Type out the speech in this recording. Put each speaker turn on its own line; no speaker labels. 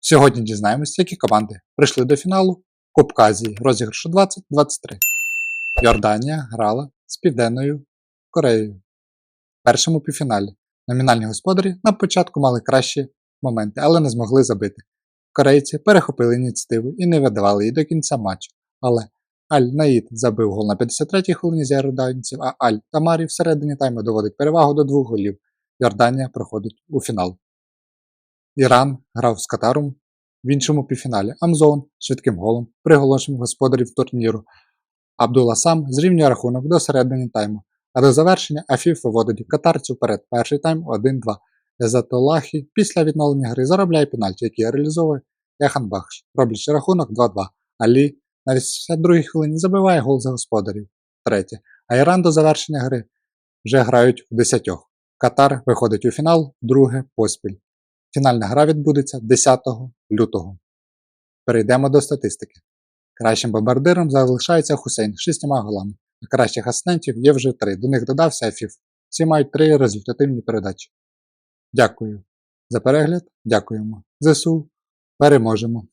Сьогодні дізнаємось, які команди прийшли до фіналу Кубка Азії розіграшу 2023. Йорданія грала з Південною Кореєю. В першому півфіналі номінальні господарі на початку мали кращі моменти, але не змогли забити. Корейці перехопили ініціативу і не видавали її до кінця матчу. Але Аль-Наїд забив гол на 53-й хвилині з йорданців, а Аль-Тамарі всередині тайму доводить перевагу до двох голів. Йорданія проходить у фінал. Іран грав з Катаром в іншому півфіналі. Амзон швидким голом приголошив господарів турніру. Абдула сам зрівнює рахунок до середини тайму, а до завершення Афіф виводить катарців вперед. Перший тайм 1-2. Езатолахі після відновлення гри заробляє пенальті, який реалізовує Яхан Бахш, роблячи рахунок 2-2. Алі на 82-й хвилині забиває гол за господарів. Третє. А Іран до завершення гри вже грають у десятьох. Катар виходить у фінал, друге поспіль. Фінальна гра відбудеться 10 лютого. Перейдемо до статистики. Кращим бомбардиром залишається Хусейн з шістьма голами, а кращих асистентів є вже три. До них додався Афіф. Всі мають три результативні передачі. Дякую за перегляд. Дякуємо. ЗСУ. Переможемо!